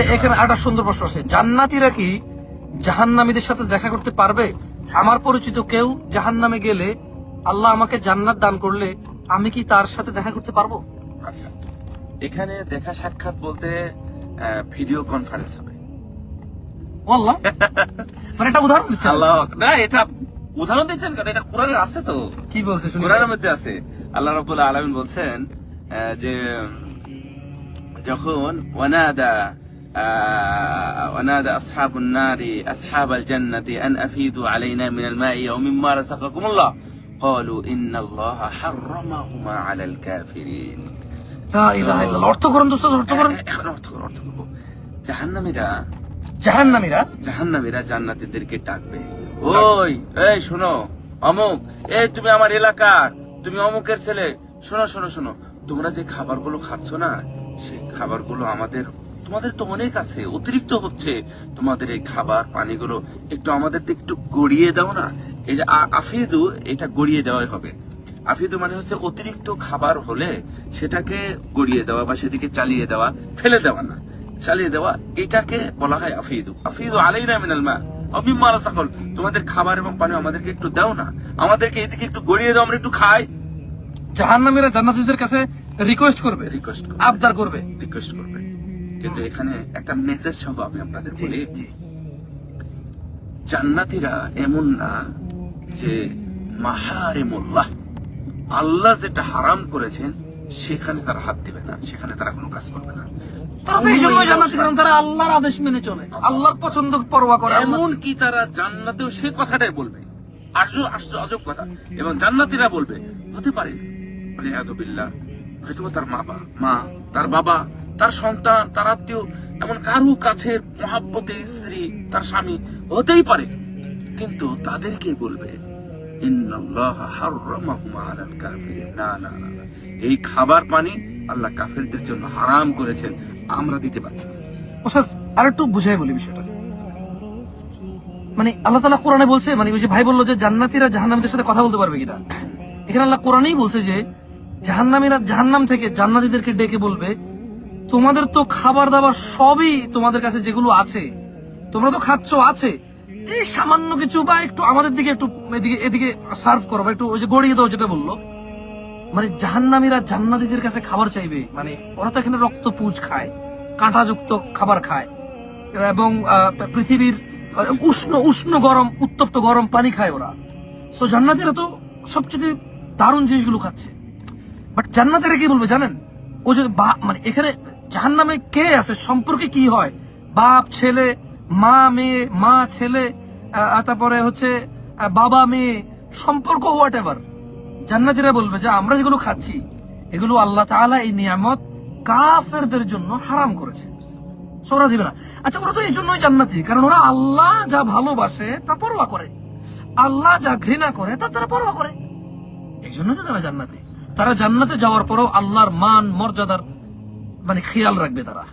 এখানে একটা সুন্দর প্রশ্ন আছে। জান্নাতীরা কি জাহান্নামীদের সাথে দেখা করতে পারবে? আমার পরিচিত কেউ জাহান্নামে গেলে আল্লাহ আমাকে জান্নাত দান করলে আমি কি তার সাথে দেখা করতে পারব? আচ্ছা এখানে দেখা সাক্ষাৎ বলতে ভিডিও কনফারেন্স হবে। আল্লাহ মানে একটা উদাহরণ দিচ্ছে আল্লাহ না এটা উদাহরণ দিচ্ছেন কেন? এটা আছে তো। কি বলছে কোরআনের মধ্যে আছে। আল্লাহ রাব্বুল আলামিন বলছেন যে যখন ওয়ানাদা ونادى أصحاب النار أصحاب الجنة أن أفيدوا علينا من الماء أو مما رزقكم الله قالوا إن الله حرمهما على الكافرين লা ইলাহা ইল্লাল্লাহ। অর্থ করেন দোস্ত অর্থ করেন এখন অর্থ করো, অর্থ করবো জাহান্নামীরা জাহান্নামীরা জাহান্নামীরা জান্নাতীদেরকে ডাকবে ওই এই শোনো অমুক এই তুমি আমার এলাকার তুমি অমুকের ছেলে শোনো শোনো শোনো তোমরা যে খাবারগুলো খাচ্ছ না সেই খাবারগুলো আমাদের তোমাদের তো অনেক আছে অতিরিক্ত হচ্ছে তোমাদের এই খাবার পানিগুলো। একটু আমাদের তো একটু গড়িয়ে দাও না? আ- আফিদু এটা গড়িয়ে দেওয়াই হবে। আফিদু মানে হচ্ছে অতিরিক্ত খাবার হলে সেটাকে গড়িয়ে দেওয়া বা সেদিকে চালিয়ে দেওয়া ফেলে দেওয়া না। চালিয়ে দেওয়া এটাকে বলা হয় আফিদু। আফিদু আলাইনা মিনাল মা অমিম্মা রাসাকল। তোমাদের খাবার এবং পানি আমাদেরকে একটু দাও না। আমাদেরকে এদিকে একটু গড়িয়ে দাও আমরা একটু খাই। জাহান্নামীরা জান্নাতীদের কাছে রিকোয়েস্ট করবে। রিকোয়েস্ট করবে। আবদার করবে। রিকোয়েস্ট করবে। কিন্তু এখানে একটা মেসেজ সহ আমি আপনাদের বলি। জান্নাতীরা এমন না যে মাহারেমুল্লাহ। আল্লাহ যেটা হারাম করেছেন সেখানে তারা হাত দিবে না সেখানে তারা কোনো কাজ করবে না। তারা তো এই জন্যই জান্নাতি কারণ তারা আল্লাহর আদেশ মেনে চলে আল্লাহর পছন্দ পরোয়া করে এমন কি তারা জান্নাতেও সে কথাটাই বলবে? আশ্চর্য আশ্চর্য অজব কথা। এবং জান্নাতীরা বলবে হতে পারে বলে হয়তো তার মা মা তার বাবা তার সন্তান, তার আত্মীয়, এমন কারু কাছের মহাব্বতের স্ত্রী, তার স্বামী হতেই পারে কিন্তু তাদেরকে বলবে। এই খাবার পানি আল্লাহ কাফেরদের জন্য হারাম করেছেন, আমরা দিতে পারি। আর একটু বুঝাই বলি বিষয়টা মানে আল্লাহ তালা কোরআনে বলছে মানে ওই যে ভাই বলল যে জান্নাতীরা জাহান্নামীদের সাথে কথা বলতে পারবে কিনা এখানে আল্লাহ কোরআনেই বলছে যে, জাহান্নামীরা জাহান্নাম থেকে জান্নাতীদেরকে ডেকে বলবে তোমাদের তো খাবার দাবার সবই তোমাদের কাছে যেগুলো আছে। তোমরা তো খাচ্ছ, আছে। এই সামান্য কিছু বা একটু আমাদের দিকে একটু এদিকে এদিকে সার্ভ করো বা একটু ওই যে গড়িয়ে দাও যেটা বলল। মানে জাহান্নামীরা জান্নাতীদের কাছে খাবার চাইবে। মানে ওরা তো এখানে রক্ত পুজ খায়, কাঁটাযুক্ত খাবার খায়। এবং পৃথিবীর উষ্ণ উষ্ণ গরম, উত্তপ্ত গরম পানি খায় ওরা। সো জান্নাতীরা তো সবচেয়ে দারুণ জিনিসগুলো খাচ্ছে। বাট জান্নাতেরা কি বলবে জানেন? ও যদি মানে এখানে জাহান্নামে কে আছে? সম্পর্কে কি হয়? বাপ, ছেলে, মা, মেয়ে, মা, ছেলে তারপরে হচ্ছে বাবা, মেয়ে, সম্পর্ক হোয়াট এভার জান্নাতিরা বলবে যে আমরা যেগুলো খাচ্ছি, এগুলো আল্লাহ তাআলা এই নিয়ামত কাফেরদের জন্য হারাম করেছে। ওরা দিবে না আচ্ছা ওরা তো এই জন্যই জান্নাতি, কারণ ওরা আল্লাহ যা ভালোবাসে তা পরোয়া করে। আল্লাহ যা ঘৃণা করে তা তারা পরোয়া করে। এই জন্য তো তারা জান্নাতি। তারা জান্নাতে যাওয়ার পরও আল্লাহর মান মর্যাদার মানে খেয়াল রাখবে তারা।